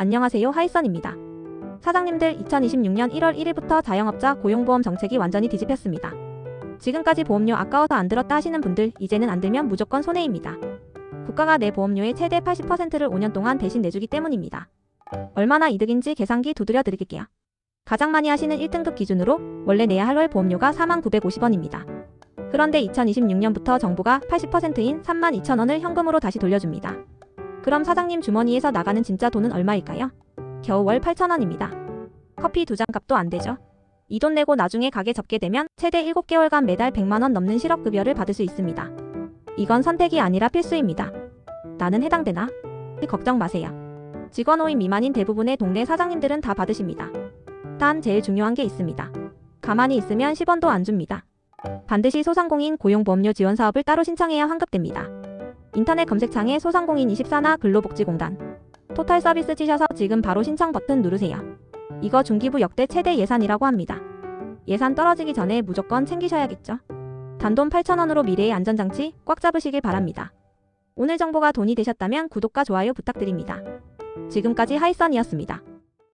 안녕하세요 하이선입니다. 사장님들 2026년 1월 1일부터 자영업자 고용보험 정책이 완전히 뒤집혔습니다. 지금까지 보험료 아까워서 안 들었다 하시는 분들 이제는 안 들면 무조건 손해입니다. 국가가 내 보험료의 최대 80%를 5년 동안 대신 내주기 때문입니다. 얼마나 이득인지 계산기 두드려 드릴게요. 가장 많이 하시는 1등급 기준으로 원래 내야 할 월 보험료가 4950원입니다. 그런데 2026년부터 정부가 80%인 32,000원을 현금으로 다시 돌려줍니다. 그럼 사장님 주머니에서 나가는 진짜 돈은 얼마일까요? 겨우 월 8,000원입니다. 커피 두 잔 값도 안 되죠. 이 돈 내고 나중에 가게 접게 되면 최대 7개월간 매달 100만원 넘는 실업급여를 받을 수 있습니다. 이건 선택이 아니라 필수입니다. 나는 해당되나? 걱정 마세요. 직원 5인 미만인 대부분의 동네 사장님들은 다 받으십니다. 단 제일 중요한 게 있습니다. 가만히 있으면 10원도 안 줍니다. 반드시 소상공인 고용보험료 지원 사업을 따로 신청해야 환급됩니다. 인터넷 검색창에 소상공인 24나 근로복지공단 토탈 서비스 치셔서 지금 바로 신청 버튼 누르세요. 이거 중기부 역대 최대 예산이라고 합니다. 예산 떨어지기 전에 무조건 챙기셔야겠죠. 단돈 8,000원으로 미래의 안전장치 꽉 잡으시길 바랍니다. 오늘 정보가 돈이 되셨다면 구독과 좋아요 부탁드립니다. 지금까지 하이선이었습니다.